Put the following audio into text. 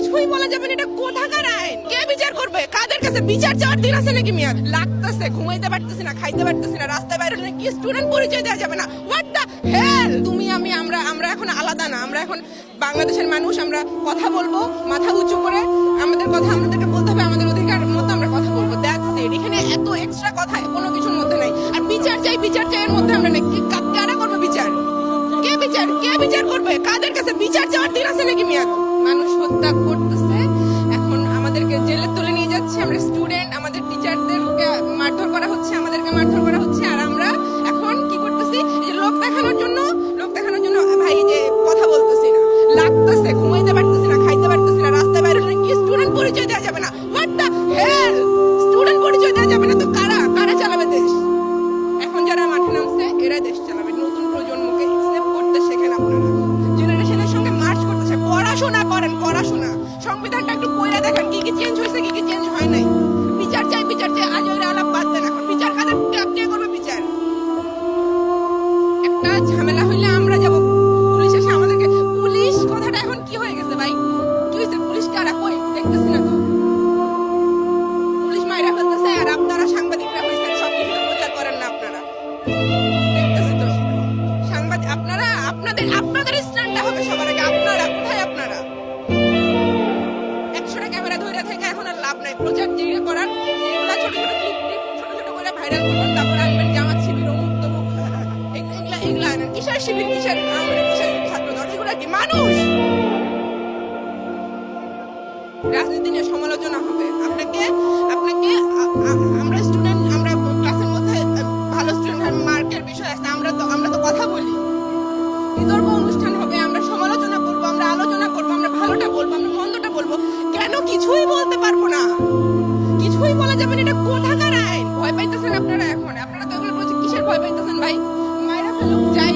কিছুই বলা যাবে না, এটা কোথাকার আইন? কে বিচার করবে? কাদের কাছে বিচার চাওয়ার দিন আছে নাকি মিয়া? লাগতেছে, ঘুমাইতে পারতেছি না, খাইতে পারতেছি না, রাস্তায় বাইরে হলে স্টুডেন্ট পরিচয় দেওয়া যাবে না। হোয়াট দ্য হেল তুমি, আমি, আমরা আমরা এখন আলাদা না, আমরা এখন বাংলাদেশের মানুষ, আমরা কথা বলব মাথা উঁচু করে, আমাদের কথা আমাদেরকে বলতে হবে, আমাদের অধিকার মতো আমরা কথা বলব দ্যাটস ইট এখানে এত এক্সট্রা কথা, কোনো কিছুর মধ্যে নাই। আর বিচার চাই বিচার চাই এর মধ্যে আমরা নেই। কি- কা- কারা করবে বিচার? কে বিচার কে বিচার করবে? কাদের কাছে মানুষ দেখতেছি না তো পুলিশ মাইরা ফেলতেছে আর আপনারা সাংবাদিকরা হয়েছেন সব কিছু প্রচার করেন না আপনারা। দেখতেছি তো। সাংবাদিক আপনারা আপনাদের আপনাদের স্ট্যান্ডটা হবে সবার আগে আপনারা, কোথায় আপনারা? একশোটা ক্যামেরা ধরে থেকে এখন আর লাভ নাই। প্রচার যেগুলো করার এগুলা ছোট ছোট ক্লিপ ক্লিপ ছোট ছোট করে ভাইরাল করবেন তারপর আনবেন জামাত শিবির, অমুক তমুক। এগুলা এগুলা আনেন। কিসের শিবির কিসের আমাদের কিসের ছাত্র দল কি মানুষ? রাজনীতি নিয়ে সমালোচনা হবে। আপনাকে আপনাকে আমরা স্টুডেন্ট আমরা ক্লাসের মধ্যে ভালো স্টুডেন্ট মার্কের বিষয় আছে, আমরা তো আমরা তো কথা বলি। বিতর্ক অনুষ্ঠান হবে, আমরা সমালোচনা করব, আমরা আলোচনা করব, আমরা ভালোটা বলব, আমরা মন্দটা বলব। কেন কিছুই বলতে পারব না? কিছুই বলা যাবে না, এটা কোথাকার আইন? ভয় পাইতেছেন আপনারা এখন? আপনারা তো এগুলো বলছেন, কিসের ভয় পাইতেছেন ভাই? মায়েরা ফেলুক যাই